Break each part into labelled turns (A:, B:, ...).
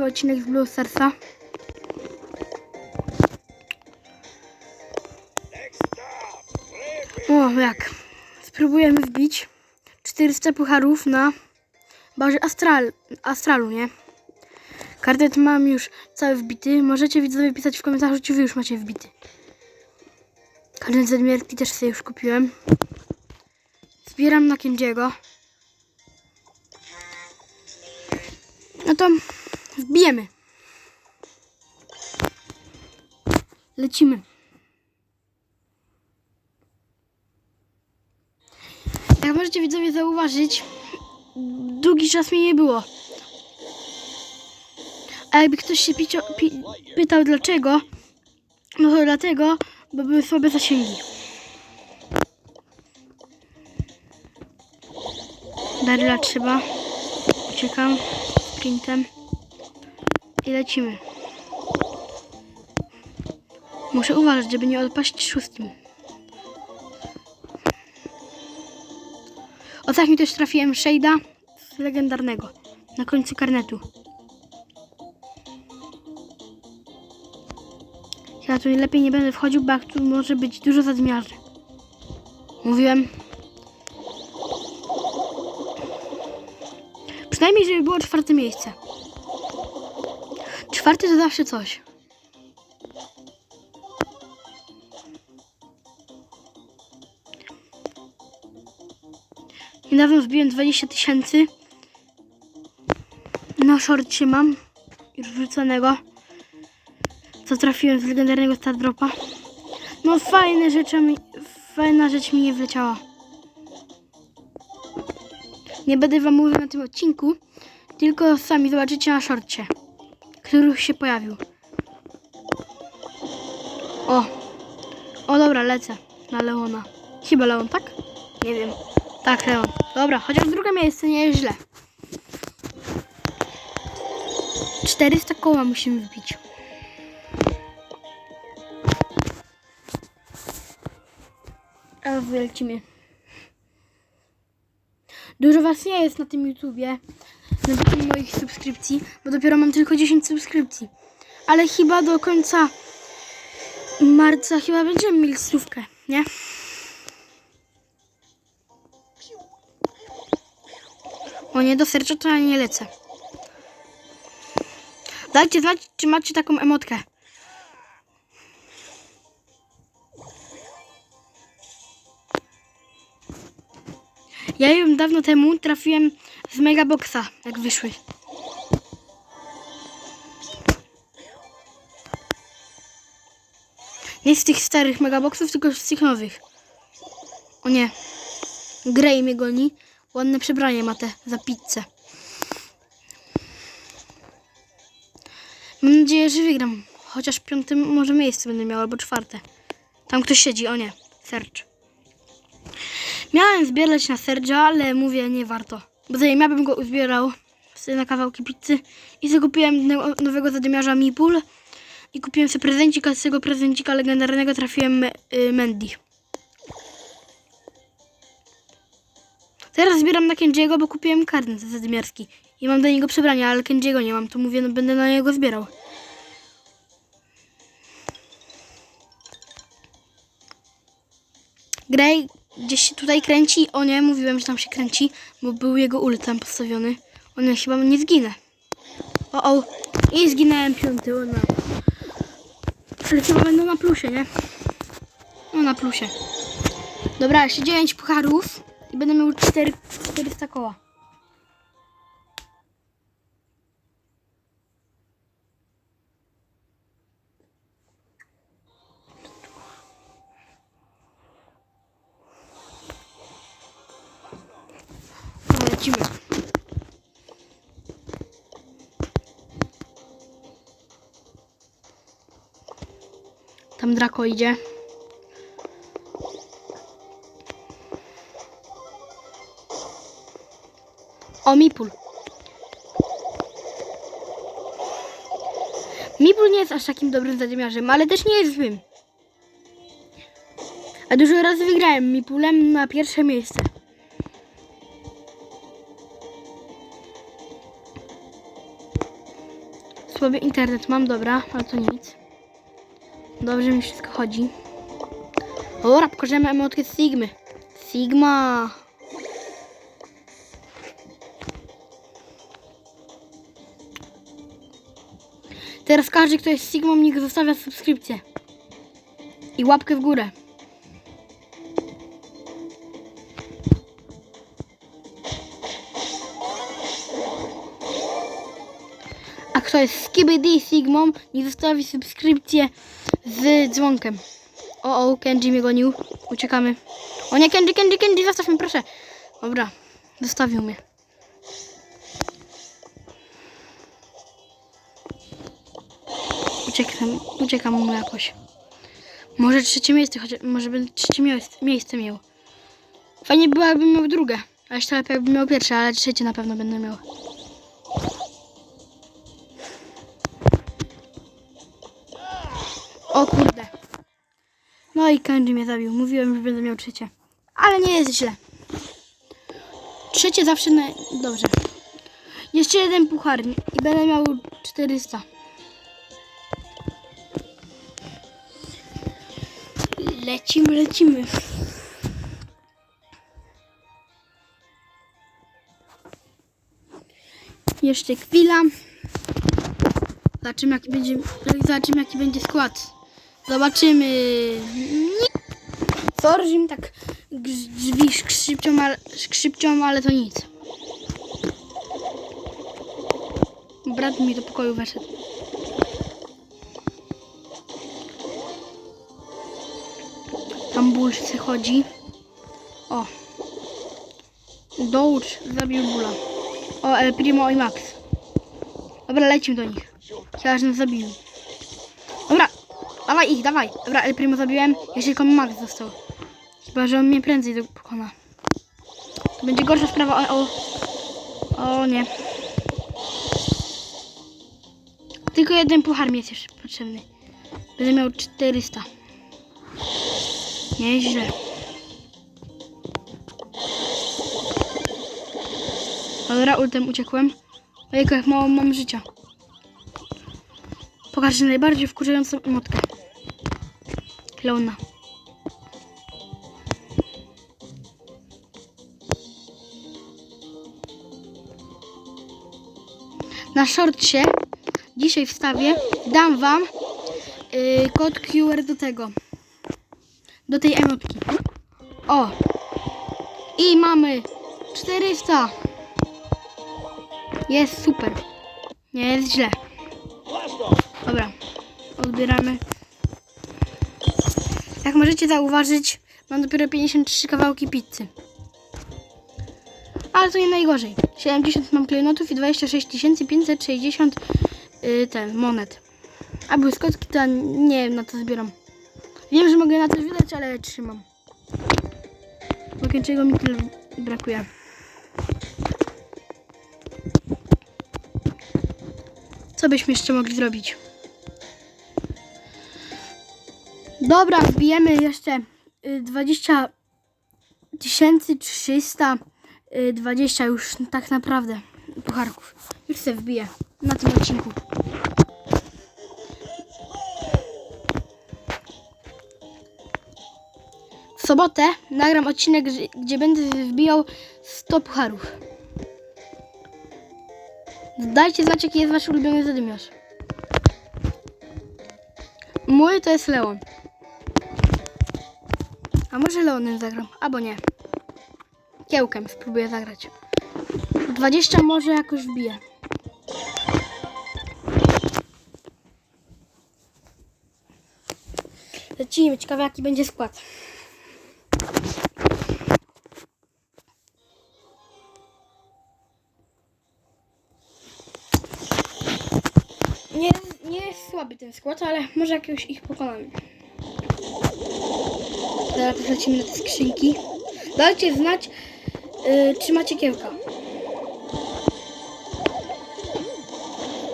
A: odcinek z Blue. O, jak? Spróbujemy wbić 400 pucharów na barze Astral, Astralu, nie? Kartet mam już cały wbity. Możecie widzowie pisać w komentarzu, czy wy już macie wbity. Karnet Zadmierki też sobie już kupiłem. Zbieram na Kenjiego. No to wbijemy. Lecimy. Jak możecie widzowie zauważyć, długi czas mnie nie było. A jakby ktoś się picio, pi, pytał dlaczego, no to dlatego, bo były słabe zasięgi. Daryla trzeba. Uciekam sprintem i lecimy. Muszę uważać, żeby nie odpaść szóstym. Ostatnio też trafiłem Shade'a z legendarnego na końcu karnetu. Ja tu lepiej nie będę wchodził, bo tu może być dużo zadmiarzy. Mówiłem. Przynajmniej, żeby było czwarte miejsce. Czwarte to zawsze coś. Niedawno zbiłem 20 tysięcy. Na shorcie mam już wrzuconego. Co trafiłem z legendarnego Star Dropa. No fajne rzeczy mi, fajna rzecz mi nie wleciała. Nie będę wam mówił na tym odcinku, tylko sami zobaczycie na shorcie, który się pojawił. O, o dobra, lecę na Leona. Chyba Leon, tak? Nie wiem. Tak, Leon. Dobra, chociaż drugie miejsce nie jest źle. 400 koła musimy wbić. A wylecimy. Dużo was nie jest na tym YouTubie, na tym moich subskrypcji, bo dopiero mam tylko 10 subskrypcji. Ale chyba do końca marca chyba będziemy mieli stówkę, nie? O nie, do serca to ja nie lecę. Dajcie znać, czy macie taką emotkę. Ja ją dawno temu trafiłem z Megaboxa, jak wyszły. Nie z tych starych Megaboxów, tylko z tych nowych. O nie. Grey mnie goni. Ładne przebranie ma te za pizzę. Mam nadzieję, że wygram. Chociaż piąte może miejsce będę miał, albo czwarte. Tam ktoś siedzi, o nie. Serge. Miałem zbierać na Serge'a, ale mówię, nie warto. Bo zanim ja bym go uzbierał sobie na kawałki pizzy i sobie kupiłem no- nowego zadymiarza Mipul i kupiłem sobie prezencika, z tego prezencika legendarnego trafiłem y, Mandy. Teraz zbieram na Kenjiego, bo kupiłem karnet zadymiarski i mam do niego przebrania, ale Kenjiego nie mam, to mówię, no będę na niego zbierał. Grey gdzieś się tutaj kręci. O nie, mówiłem, że tam się kręci, bo był jego ult tam postawiony. O nie, chyba nie zginę. O, o. I zginąłem piąty, o no. Ale chyba będą na plusie, nie? No na plusie. Dobra, jeszcze 9 pucharów i będę miał 4, 400 koła. Tam Draco idzie. O, Mipul. Mipul nie jest aż takim dobrym zadymiarzem, ale też nie jest złym. A dużo razy wygrałem Mipulem na pierwsze miejsce. Słaby internet mam, dobra, ale to nic. Dobrze mi wszystko chodzi. Dobra, pokażemy emotkę Sigmy. Sigma. Teraz każdy, kto jest Sigmą, niech zostawia subskrypcję. I łapkę w górę. A kto jest Skibidi Sigmą, niech zostawi subskrypcję z dzwonkiem. O, o, Kenji mnie gonił. Uciekamy. O nie, Kenji, Kenji, Kenji, zostaw mnie, proszę. Dobra, zostawił mnie. Uciekam, uciekam mu jakoś. Może trzecie miejsce, chociaż może bym trzecie miejsce, miał. Fajnie było, jakbym miał drugie. A jeszcze lepiej, jakbym miał pierwsze, ale trzecie na pewno będę miał. O kurde. No i Kenji mnie zabił. Mówiłem, że będę miał trzecie. Ale nie jest źle. Trzecie zawsze na... Dobrze. Jeszcze jeden puchar i będę miał 400. Lecimy, lecimy. Jeszcze chwila. Zobaczymy jaki będzie, zobaczymy jaki będzie skład. Zobaczymy. Mi tak drzwi skrzypcią, ale, skrzypcią, ale to nic. Brat mi do pokoju weszedł. Tam bullsy chodzi. O. Dołóż, zabił bula. O, El Primo i Max. Dobra, lecimy do nich. Chyba, że nas zabiją. Dawaj ich, dawaj. Dobra, El Primo zabiłem. Jeszcze tylko Max został. Chyba, że on mnie prędzej do- pokona. To będzie gorsza sprawa. O, o, o nie. Tylko jeden puchar mi jest jeszcze potrzebny. Będę miał 400. Nieźle. Dobra, ultem uciekłem. Ojejku, jak mało mam życia. Pokażę najbardziej wkurzającą emotkę. Na shortsie dzisiaj wstawię, dam wam yy, kod QR do tego. Do tej emotki. O! I mamy 400. Jest super. Nie jest źle. Dobra, odbieramy. Jak możecie zauważyć, mam dopiero 53 kawałki pizzy. Ale to nie najgorzej. 70 mam klejnotów i 26 560 yy, ten monet. A błyskotki to nie wiem na co zbieram. Wiem, że mogę na coś wydać, ale trzymam. Bo czego mi tyle brakuje. Co byśmy jeszcze mogli zrobić? Dobra, wbijemy jeszcze y, 20 300 y, 20 już tak naprawdę pucharków. Już sobie wbiję na tym odcinku. W sobotę nagram odcinek, gdzie będę wbijał 100 pucharów. Dajcie znać, jaki jest wasz ulubiony zadymiarz. Mój to jest Leon. A może Leonem zagram, albo nie. Kiełkiem spróbuję zagrać. 20 może jakoś wbije. Lecimy, ciekawe jaki będzie skład. Nie, nie jest słaby ten skład, ale może jakiegoś ich pokonamy. Teraz lecimy na te skrzynki. Dajcie znać, yy, czy macie kiełka.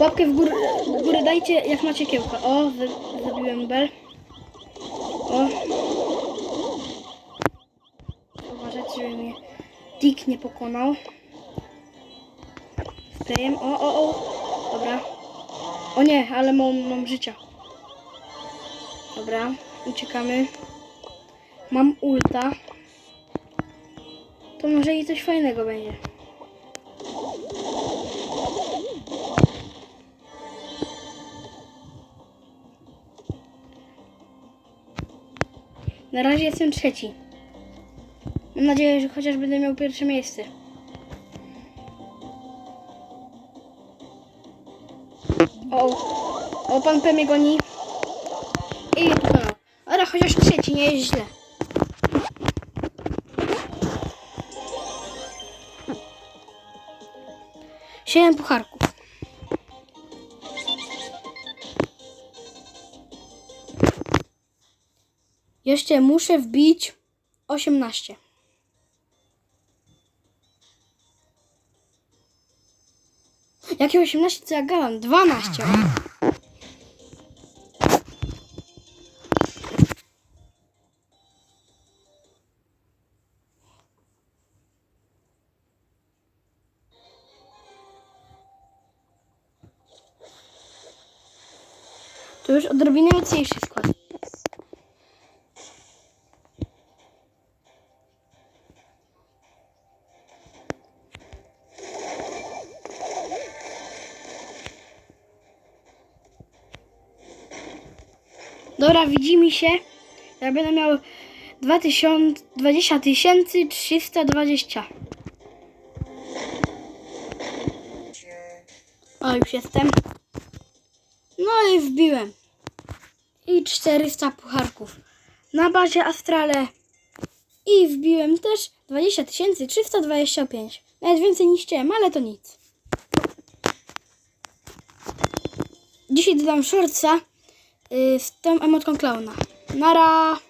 A: Łapkę w górę, w górę dajcie, jak macie kiełka. O, za- zabiłem bel. O. Uważajcie, żeby mnie Dick nie pokonał. Sprayem. O, o, o. Dobra. O nie, ale mam, mam życia. Dobra, uciekamy. Mam ulta. To może i coś fajnego będzie. Na razie jestem trzeci. Mam nadzieję, że chociaż będę miał pierwsze miejsce. O, o pan P goni. I pokonał. Ale chociaż trzeci, nie jest źle. Siedem pucharków. Jeszcze muszę wbić 18. Jakie 18 co ja gadam? 12. mocniejszy skład. Dobra, widzimy się. Ja będę miał 2000, 20 320. O, już jestem. No i wbiłem. I 400 pucharków. Na bazie Astrale. I wbiłem też 20 325. Nawet więcej niż chciałem, ale to nic. Dzisiaj dodam shortsa y, z tą emotką klauna. Nara!